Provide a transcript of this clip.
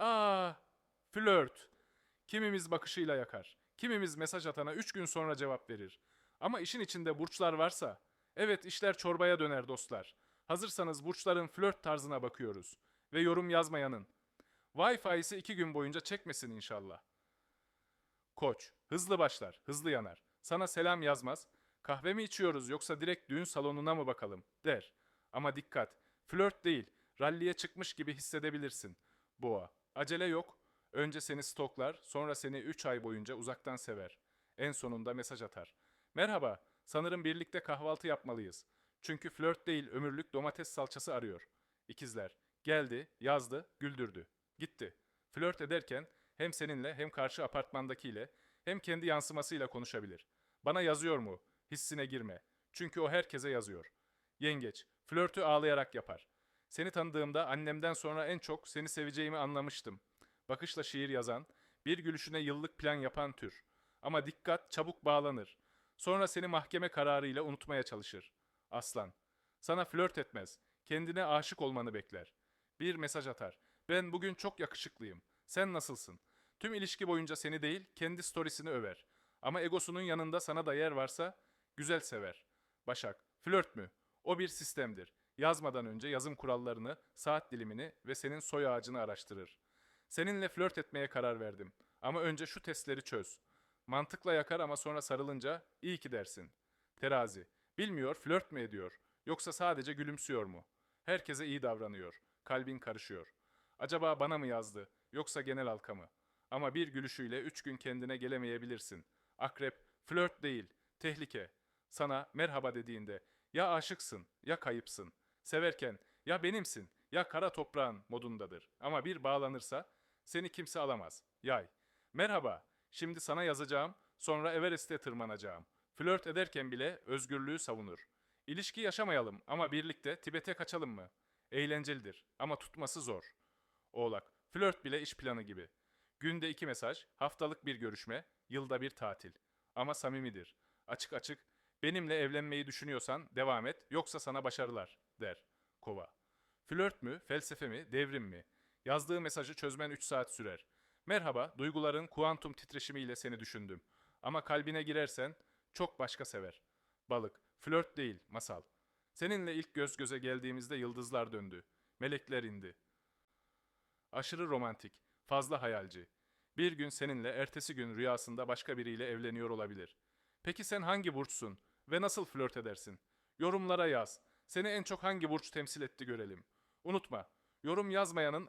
Aa, flört. Kimimiz bakışıyla yakar. Kimimiz mesaj atana üç gün sonra cevap verir. Ama işin içinde burçlar varsa, evet işler çorbaya döner dostlar. Hazırsanız burçların flört tarzına bakıyoruz. Ve yorum yazmayanın. Wi-Fi'si iki gün boyunca çekmesin inşallah. Koç, hızlı başlar, hızlı yanar. Sana selam yazmaz. Kahve mi içiyoruz yoksa direkt düğün salonuna mı bakalım der. Ama dikkat, flört değil, ralliye çıkmış gibi hissedebilirsin. Boğa, acele yok. Önce seni stoklar, sonra seni 3 ay boyunca uzaktan sever. En sonunda mesaj atar. Merhaba, sanırım birlikte kahvaltı yapmalıyız. Çünkü flört değil, ömürlük domates salçası arıyor. İkizler, geldi, yazdı, güldürdü. Gitti. Flört ederken hem seninle hem karşı apartmandakiyle hem kendi yansımasıyla konuşabilir. Bana yazıyor mu? Hissine girme. Çünkü o herkese yazıyor. Yengeç, flörtü ağlayarak yapar. Seni tanıdığımda annemden sonra en çok seni seveceğimi anlamıştım. Bakışla şiir yazan, bir gülüşüne yıllık plan yapan tür. Ama dikkat çabuk bağlanır. Sonra seni mahkeme kararıyla unutmaya çalışır. Aslan, sana flört etmez. Kendine aşık olmanı bekler. Bir mesaj atar. Ben bugün çok yakışıklıyım. Sen nasılsın? Tüm ilişki boyunca seni değil, kendi storiesini över. Ama egosunun yanında sana da yer varsa güzel sever. Başak, flört mü? O bir sistemdir. Yazmadan önce yazım kurallarını, saat dilimini ve senin soy ağacını araştırır. Seninle flört etmeye karar verdim. Ama önce şu testleri çöz. Mantıkla yakar ama sonra sarılınca iyi ki dersin. Terazi, bilmiyor flört mü ediyor yoksa sadece gülümsüyor mu? Herkese iyi davranıyor. Kalbin karışıyor. Acaba bana mı yazdı yoksa genel halka mı? Ama bir gülüşüyle üç gün kendine gelemeyebilirsin. Akrep, flört değil, tehlike. Sana merhaba dediğinde ya aşıksın ya kayıpsın. Severken ya benimsin ya kara toprağın modundadır. Ama bir bağlanırsa seni kimse alamaz. Yay. Merhaba, şimdi sana yazacağım, sonra Everest'e tırmanacağım. Flört ederken bile özgürlüğü savunur. İlişki yaşamayalım ama birlikte Tibet'e kaçalım mı? Eğlencelidir ama tutması zor. Oğlak, flört bile iş planı gibi. Günde iki mesaj, haftalık bir görüşme, yılda bir tatil. Ama samimidir. Açık açık, benimle evlenmeyi düşünüyorsan devam et, yoksa sana başarılar, der. Kova. Flört mü, felsefe mi, devrim mi? Yazdığı mesajı çözmen 3 saat sürer. Merhaba, duyguların kuantum titreşimiyle seni düşündüm. Ama kalbine girersen çok başka sever. Balık, flört değil, masal. Seninle ilk göz göze geldiğimizde yıldızlar döndü. Melekler indi. Aşırı romantik, fazla hayalci. Bir gün seninle, ertesi gün rüyasında başka biriyle evleniyor olabilir. Peki sen hangi burçsun ve nasıl flört edersin? Yorumlara yaz. Seni en çok hangi burç temsil etti görelim. Unutma, yorum yazmayanın